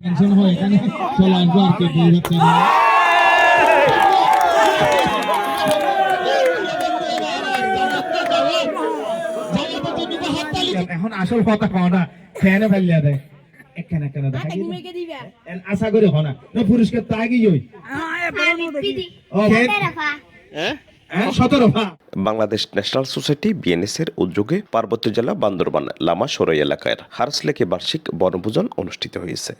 Tension হয় এখানে চলে আসব আর কি দুই বাচ্চা এখন আসল কথা কও না ফ্যানে ফেলিয়া দেয় দেখা আশা করি হনা না পুরস্কার তো আগেই. হ্যাঁ বাংলাদেশ ন্যাশনাল সোসাইটি বিএনএস এর উদ্যোগে পার্বত্য জেলা বান্দরবান লামা সরাই এলাকার হারস লেকে বার্ষিক বনভোজন অনুষ্ঠিত হয়েছে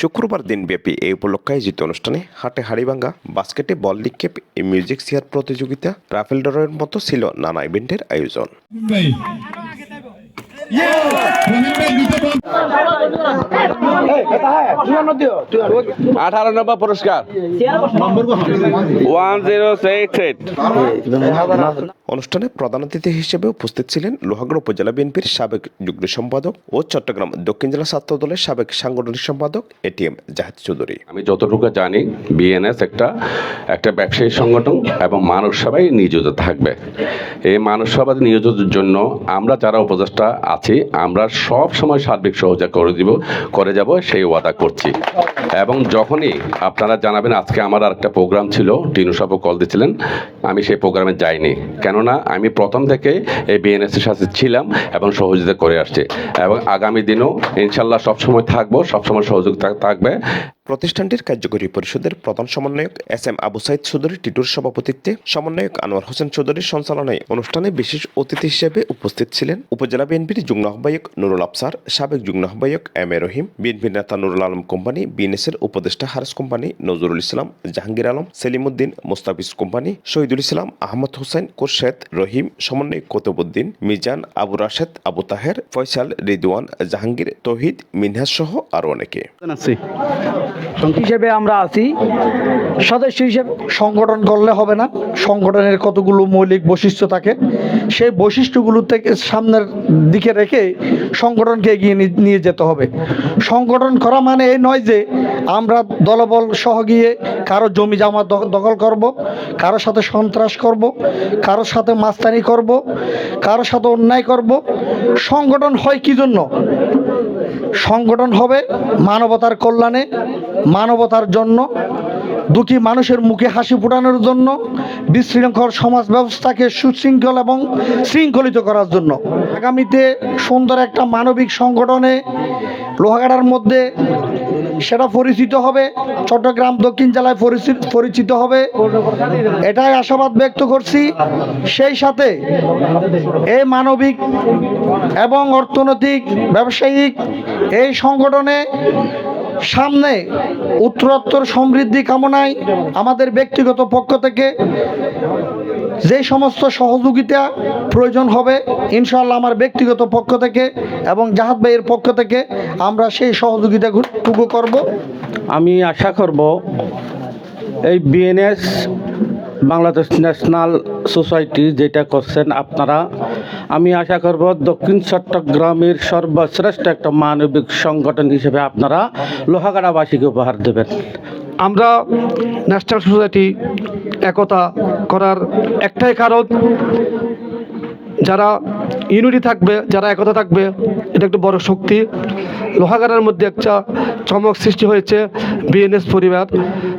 শুক্রবার দিনব্যাপী এই উপলক্ষে আয়োজিত অনুষ্ঠানে হাটে হাড়িভাঙ্গা, বাস্কেটে বল নিক্ষেপ মিউজিক চেয়ার প্রতিযোগিতা, রাফেল ড্রয়ের মতো ছিল নানা ইভেন্টের আয়োজন। আঠারো নম্বর পুরস্কার নম্বর কো ওয়ান জিরো সিক্স এইট অনুষ্ঠানে প্রধান অতিথি হিসেবে উপস্থিত ছিলেন লোহাগড়া উপজেলা বিএনপির সাবেক যুগ্ম সম্পাদক ও চট্টগ্রাম দক্ষিণ জেলা ছাত্র দলের সাবেক সাংগঠনিক সম্পাদক এটিএম জাহিদ চৌধুরী। আমি যতটুকু জানি, বিএনএস একটা একটা ব্যবসায়ী সংগঠন এবং মানব সভায় নিয়োজিত থাকবে। এই মানব সভা নিয়োজিতের জন্য আমরা যারা উপদেষ্টা আছি, আমরা সব সময় সার্বিক সহযোগিতা করে দিব, করে যাব, সেই ওয়াদা করছি। এবং যখনই আপনারা জানাবেন, আজকে আমার আর একটা প্রোগ্রাম ছিল, টিনু সাহেব কল দিয়েছিলেন আমি সেই প্রোগ্রামে যাইনি। কেননা আমি প্রথম থেকে এই বিএনএসের সাথে ছিলাম এবং সহযোগিতা করে আসছি। এবং আগামী দিনও ইনশাল্লাহ সবসময় থাকব, সবসময় সহযোগিতা থাকবে। প্রতিষ্ঠানটির কার্যকরী পরিষদের প্রধান সমন্বয়ক এস এম আবু সাইদ চৌধুরী টিটুর সভাপতিত্বে সমন্বয়ক আনোয়ার হোসেন চৌধুরীর সঞ্চালনায় অনুষ্ঠানে বিশেষ অতিথি হিসেবে উপস্থিত ছিলেন উপজেলা বিএনপির যুগ্ম আহ্বায়ক নুরুল আফসার, সাবেক যুগ্ম আহ্বায়ক এম এ রহিম, বিএনপির নেতা নুরুল আলম কোম্পানি, বিএনএসের উপদেষ্টা হারেস কোম্পানি, নজরুল ইসলাম, জাহাঙ্গীর আলম সেলিমুদ্দিন মোস্তাফিজ কোম্পানি, শহীদুল ইসলাম, আহমদ হোসেন কোরশেদ রহিম, সমন্বয়ক কতবুদ্দিন, মিজান, আবু রাশেদ, আবু তাহের, ফয়সাল, রিদওয়ান, জাহাঙ্গীর, তহিদ, মিনহাজ সহ আরও অনেকে। হিসেবে আমরা আছি। সদস্য হিসেবে সংগঠন করলে হবে না। সংগঠনের কতগুলো মৌলিক বৈশিষ্ট্য থাকে, সেই বৈশিষ্ট্যগুলো থেকে সামনের দিকে রেখে সংগঠনকে এগিয়ে নিয়ে যেতে হবে। সংগঠন করা মানে এই নয় যে আমরা দলবল সহ গিয়ে কারও জমি জামা দখ- দখল করব, কারও সাথে সন্ত্রাস করব, কারও সাথে মাস্তানি করব, কারও সাথে অন্যায় করব। সংগঠন হয় কি জন্য? সংগঠন হবে মানবতার কল্যাণে, মানবতার জন্য। দুঃখী মানুষের মুখে হাসি ফোটানোর জন্য বিশৃঙ্খল সমাজ ব্যবস্থাকে সুশৃঙ্খল এবং শৃঙ্খলিত করার জন্য। আগামীতে সুন্দর একটা মানবিক সংগঠনে লোহাগাড়ার মধ্যে সেটা পরিচিত হবে, চট্টগ্রাম দক্ষিণ জেলায় পরিচিত পরিচিত হবে। এটাই আশাবাদ ব্যক্ত করছি। সেই সাথে এই মানবিক এবং অর্থনৈতিক, ব্যবসায়িক এই সংগঠনে সামনে উত্তরোত্তর সমৃদ্ধি কামনায় আমাদের ব্যক্তিগত পক্ষ থেকে যে সমস্ত সহযোগিতা প্রয়োজন হবে ইনশাল্লাহ আমার ব্যক্তিগত পক্ষ থেকে এবং জাহাদ ভাইয়ের পক্ষ থেকে আমরা সেই সহযোগিতাটুকু করব। আমি আশা করব এই বিএনএস বাংলাদেশ ন্যাশনাল সোসাইটি যেটা করছেন আপনারা, আমি আশা করব দক্ষিণ চট্টগ্রামের সর্বশ্রেষ্ঠ একটা মানবিক সংগঠন হিসেবে আপনারা লোহাগাড়াবাসীকে উপহার দেবেন। আমরা ন্যাশনাল সোসাইটি একতা করার একটাই কারণ, যারা ইউনিটি থাকবে, যারা একতা থাকবে, এটা একটা বড় শক্তি। লোহাগাড়ার মধ্যে একটা চমক সৃষ্টি হয়েছে বিএনএস পরিবার।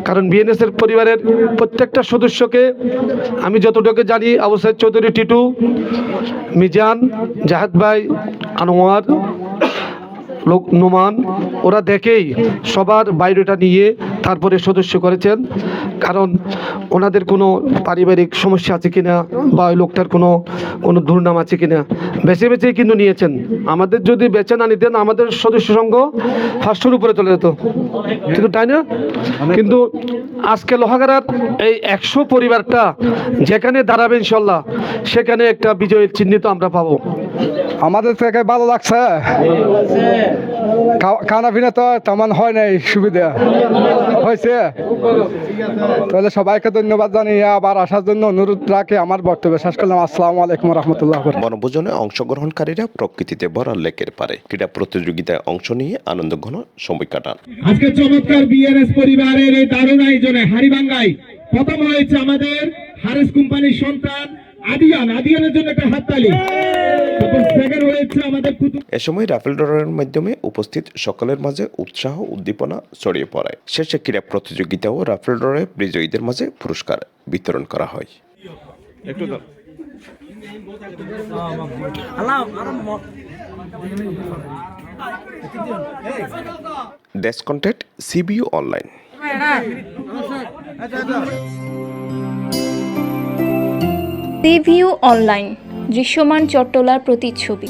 কারণ বিএনএস এর পরিবারের প্রত্যেকটা সদস্যকে আমি যতটুকু জানি সাইদ চৌধুরী টিটু, মিজান, জাহেদ ভাই, আনোয়ার, লোক নোমান, ওরা দেখেই সবার বাইরেটা নিয়ে তারপরে সদস্য করেছেন। কারণ ওনাদের কোনো পারিবারিক সমস্যা আছে কিনা বা ওই লোকটার কোনো কোনো দুর্নাম আছে কিনা বেছে বেছে কিন্তু নিয়েছেন। আমাদের যদি বেছে না নিতেন, আমাদের সদস্য সংঘ ফার্স্টের উপরে চলে যেত। কিন্তু তাই না? কিন্তু আজকে লোহাগাড়ার এই একশো পরিবারটা যেখানে দাঁড়াবে ইনশাল্লাহ, সেখানে একটা বিজয়ের চিহ্নিত আমরা পাবো। আমাদের থেকে ভালো লাগছে। খানা পিনা তো তেমন হয় নাই সুবিধা হয়েছে। তাহলে সবাইকে ধন্যবাদ জানিয়ে আবার আসার জন্য অনুরোধ রাখে আমার বক্তব্য শেষ করলাম। আসসালামু আলাইকুম রহমতুল্লাহ বনভোজনে অংশগ্রহণকারীরা প্রকৃতিতে ভরা লেকের পারে ক্রীড়া প্রতিযোগিতায় অংশ নিয়ে আনন্দঘন সময় কাটান। আজকে চমৎকার বিএনএস পরিবারের এই দারুণ আয়োজনে হারিবাঙ্গাই প্রথম হয়েছে আমাদের হারেস কোম্পানির সন্তান আদিয়ান। আদিয়ানের জন্য একটা হাততালি। এ সময় রাফেল ড্রয়ের মাধ্যমে উপস্থিত সকলের মাঝে উৎসাহ উদ্দীপনা ছড়িয়ে পড়ে শেষে ক্রীড়া প্রতিযোগিতা ও রাফেল ড্রয়ে বিজয়ীদের মাঝে পুরস্কার বিতরণ করা হয়। Desk content CBU online. CView online. দৃশ্যমান চট্টলার প্রতিচ্ছবি।